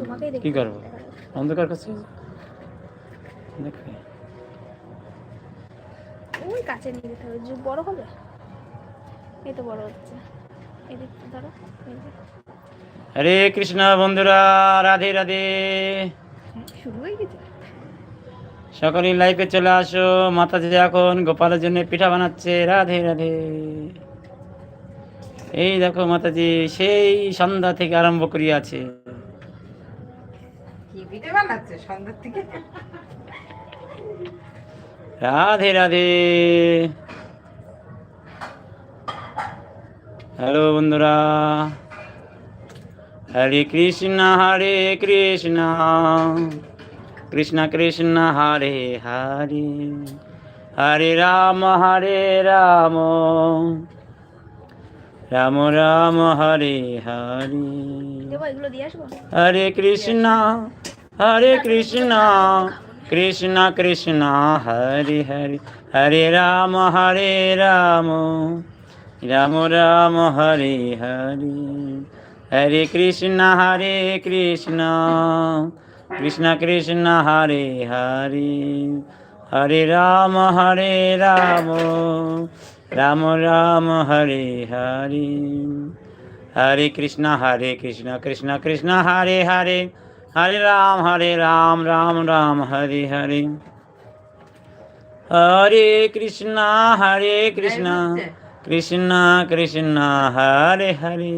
তোমাকেই কি করব? অন্ধকার কাছে? দেখবে ওই কাছে নিয়ে যেতে হবে বড় হবে এই তো বড় হচ্ছে। এদিক ধরো হরে কৃষ্ণ বন্ধুরা রাধে রাধে। শুরু হয়ে গেছে। সকলেই লাইফে চলে আসো। মাতাজি এখন গোপালের জন্য পিঠা বানাচ্ছে। রাধে রাধে। এই দেখো মাতাজি সেই সন্ধ্যা থেকে আরম্ভ করিয়াছে। রাধে রাধে। হ্যালো বন্ধুরা। হরে কৃষ্ণ হরে কৃষ্ণ। কৃষ্ণ কৃষ্ণ, হরে হরে। হরে রাম হরে রাম। রাম রাম, হরে হরে। দেবো, এগুলো দিয়ে আসব? হরে কৃষ্ণ হরে কৃষ্ণ কৃষ্ণ কৃষ্ণ, হরে হরে হরে রাম হরে রাম রাম রাম, হরে হরে হরে কৃষ্ণ হরে কৃষ্ণ কৃষ্ণ কৃষ্ণ, হরে হরে হরে রাম হরে রাম রাম রাম, হরে হরে। হরে কৃষ্ণ হরে কৃষ্ণ কৃষ্ণ কৃষ্ণ হরে হরে। হরে রাম হরে রাম রাম রাম হরে হরে। হরে কৃষ্ণ হরে কৃষ্ণ কৃষ্ণ কৃষ্ণ হরে হরে।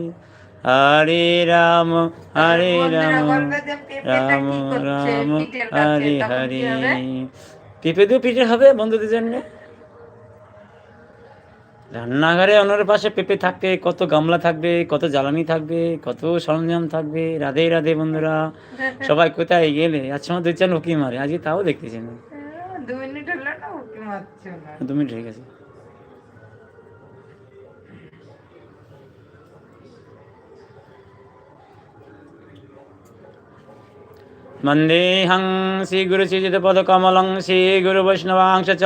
হরে রাম হরে রাম রাম রাম হরে হরে। পিপে দু পিঠে হবে বন্ধুদের জন্য? রান্নাঘরে অন্যের পাশে পেঁপে থাকবে কত গামলা থাকবে কত জ্বালানি থাকবে কত সরঞ্জাম থাকবে রাধে রাধে বন্ধুরা সবাই কোথায় গেলে আজ সময় দুই চার উকি মারে আজকে তাও দেখতেছি না দু মিনিট হলো না উঠে মারছে না দু মিনিট হয়ে গেছে वन्देऽहं श्रीगुरुश्रीजितपदकमलं श्रीगुरुवैष्णवांश च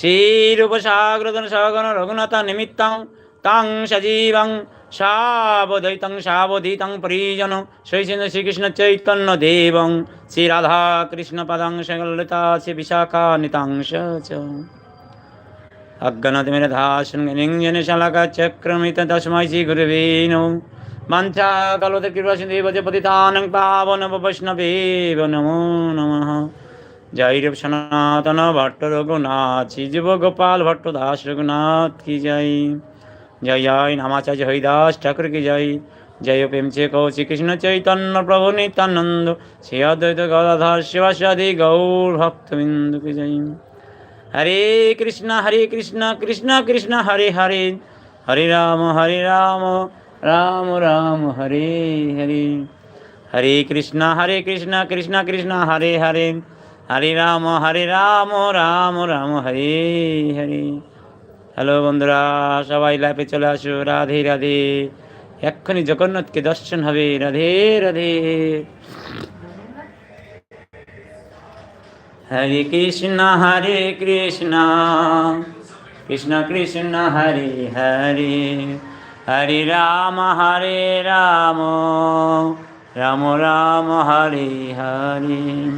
श्रीरूपसाग्रदनसगणरघुनाथनिमित्तं तं सजीवं सावधैतं सावधितं परिजन श्रीचन्द्र श्रीकृष्णचैतन्यदेवं श्रीराधाकृष्णपदं सगलिता श्रीविशाखानितांश च अज्ञानतिमिरधाशृङ्गनिञ्जनशलाकचक्रमित तस्मै श्रीगुरवे नमः मन्त्रा कलोते कृपासिन्देव च पतितानं पावन वैष्णवेव नमो नमः जय रूप सनातन भट्ट रघुनाथ श्री जीव জয়রূপ সনাতন ভট্ট রঘুনাথ শ্রীযুব গোপাল ভট্ট দাস রঘুনাথ কি জয়? জয় জয়, নামাচার্য হরিদাস ঠাকুর কি জয়? জয় প্রেমছে কৌ শ্রীকৃষ্ণ চৈতন্য প্রভু নিত্যানন্দ, শ্রী অদ্বৈত গদাধর শিবাসাদি গৌর ভক্তবিন্দু কি জয়? হরে কৃষ্ণ হরে কৃষ্ণ কৃষ্ণ কৃষ্ণ, হরে হরে হরে রাম হরে রাম রাম রাম, হরে হরে। হরে কৃষ্ণ হরে কৃষ্ণ কৃষ্ণ কৃষ্ণ, হরে হরে। राम রাম, হরি রাম রাম রাম, হরি হরি। হ্যালো বন্ধুরা, সবাই লাইফে চলে আসো। রাধে রাধে। এক্ষুনি জগন্নাথকে দর্শন হবে। রাধে রাধে। হরে কৃষ্ণ হরে কৃষ্ণ। কৃষ্ণ কৃষ্ণ, হরে হরে। হরে রাম হরে রাম। রাম রাম, হরে হরে।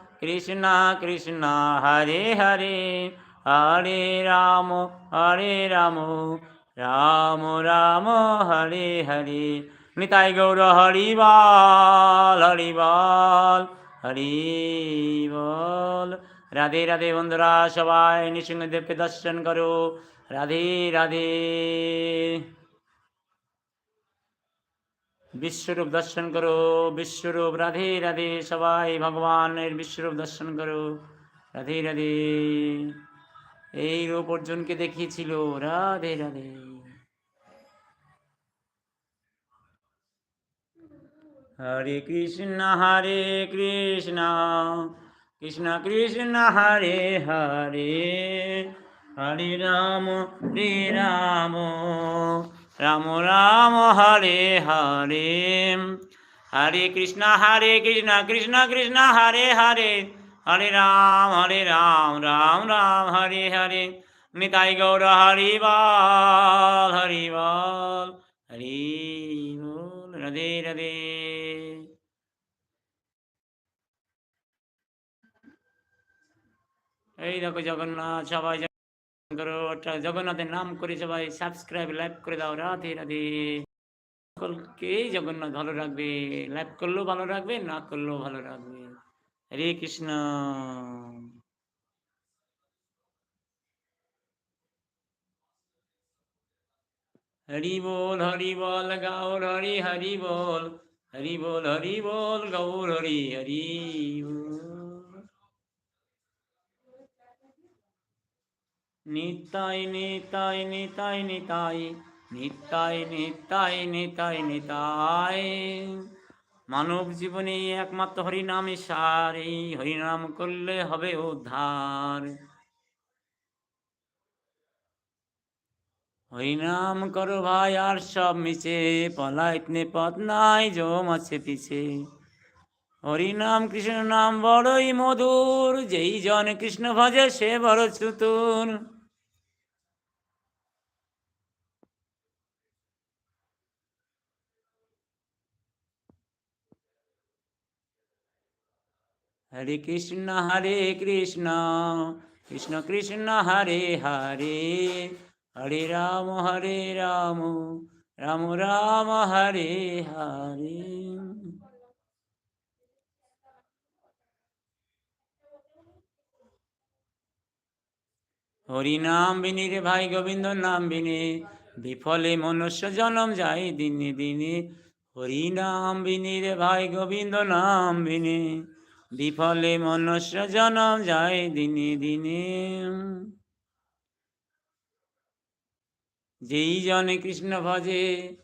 কৃষ্ণ কৃষ্ণ, হরে হরে হরে রাম হরে রাম রাম রাম, হরে হরে। নিতাই গৌর হরিবাল হরিবাল হরি বল রাধে রাধে বন্ধুরা, সবাই নৃসিংহদেবকে দর্শন করো। রাধে রাধে। বিশ্বরূপ দর্শন করো, বিশ্বরূপ রাধে রাধে, সবাই ভগবানের বিশ্বরূপ দর্শন করো। রাধে রাধে। এই রূপ অর্জুনকে দেখিয়েছিল। রাধে রাধে। হরে কৃষ্ণ হরে কৃষ্ণ কৃষ্ণ কৃষ্ণ, হরে হরে। হরে রাম হরে রাম। রাম রাম, হরে হরে। হরে কৃষ্ণ হরে কৃষ্ণ কৃষ্ণ কৃষ্ণ, হরে হরে। হরে রাম হরে রাম রাম রাম, হরে হরে। নিতাই গৌর, হরি বল হরি বল হরি বল। রাধে রাধে। এই দেখো জগন্নাথ, সবাই করো জগন্নাথের নাম করে সবাই সাবস্ক্রাইব লাইক করে দাও। রাধে রাধে। সকলকে জগন্নাথ ভালো রাখবে। লাইক করলেও ভালো রাখবে, না করলেও ভালো রাখবে। হরে কৃষ্ণ। হরি বল হরি বল, গৌর হরি হরি বল। হরি বল হরি বল, গৌর হরি হরি বল। নিতাই নিতাই নিতাই নিতাই নিতাই নিতাই নিতাই নিতাই। মানব জীবনে একমাত্র হরিনামে সার এই হরিনাম করলে হবে উদ্ধার। হরিনাম করো ভাই, আর সব মিছে পলাইতনে পথ নাই, জম আছে পিছে। হরিনাম কৃষ্ণ নাম বড়ই মধুর, যেই জন কৃষ্ণ ভজে সে বড় চতুর। হরে কৃষ্ণ হরে কৃষ্ণ কৃষ্ণ কৃষ্ণ, হরে হরে হরে রাম হরে রাম রাম রাম, হরে হরে। হরি নাম বিনি ভাই গোবিন্দ, নাম বিনে বিফলে মনুষ্য জনম যায় দিনে দিনে। হরি নাম বিনি ভাই গোবিন্দ, নাম বিনে বিফলে মনুষ্য জনম যায় দিনে দিনে। যেই জনে কৃষ্ণ ভজে,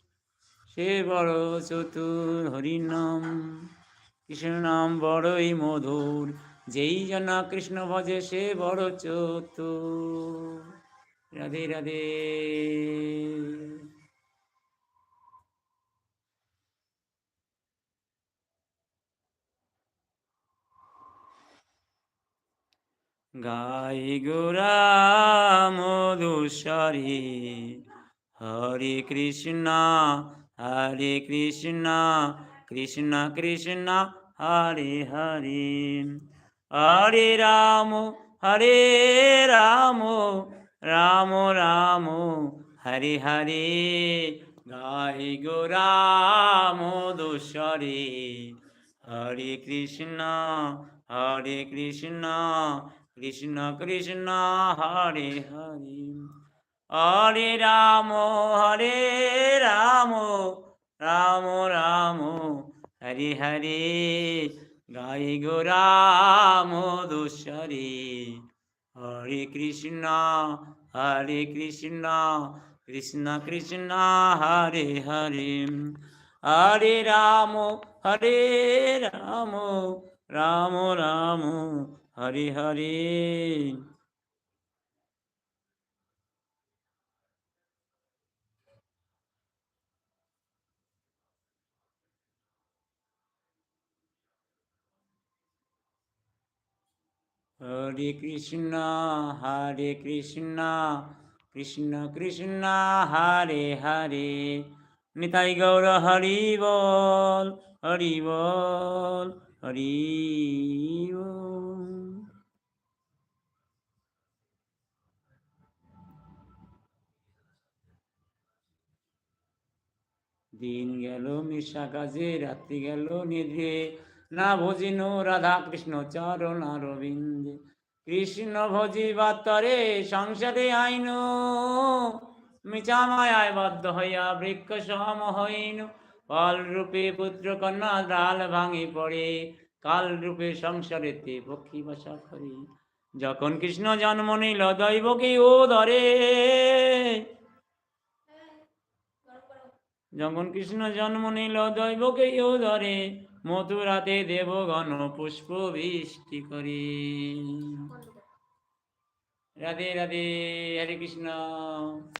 সে বড় চতুর হরি নাম কৃষ্ণ নাম বড়ই মধুর, যেই জন কৃষ্ণ ভজে, সে বড় চতুর। রাধে রাধে। গাই গোরা মধুসরে হরে কৃষ্ণ হরে কৃষ্ণ কৃষ্ণ কৃষ্ণ, হরে হরে। হরে রাম হরে রাম রাম রাম, হরে হরে। গাই গোরা মধুসরে হরে কৃষ্ণ হরে কৃষ্ণ কৃষ্ণ কৃষ্ণ, হরে হরে। হরে রাম হরে রাম রাম রাম, হরে হরে। গাই গো রাম দোষরে হরে কৃষ্ণ হরে কৃষ্ণ কৃষ্ণ কৃষ্ণ, হরে হরে। হরে রাম হরে রাম রাম রাম হরে হরে। হরে কৃষ্ণ হরে কৃষ্ণ কৃষ্ণ কৃষ্ণ, হরে হরে। নিতাই গৌর হরি বল হরি বল। হরি দিন গেল মিশা কাজে, রাত্রি গেল নিদ্রে না ভজিনু রাধা কৃষ্ণ চরণ রবিন্দে কৃষ্ণ ভজি বাত্তরে, সংসারে আইন। মিছা মায়ায় বদ্ধ হইয়া বৃক্ষ সম হইন। ফল রূপে পুত্র কন্যা ডাল ভাঙি পড়ে কাল রূপে সংসারেতে পক্ষী বাসা করে। যখন কৃষ্ণ জন্ম নিল দৈবকে ও ধরে? যখন কৃষ্ণ জন্ম নিল দৈবকে ও ধরে? মথুরাতে দেবগণ পুষ্প বৃষ্টি করে। রাধে রাধে, হরে কৃষ্ণ।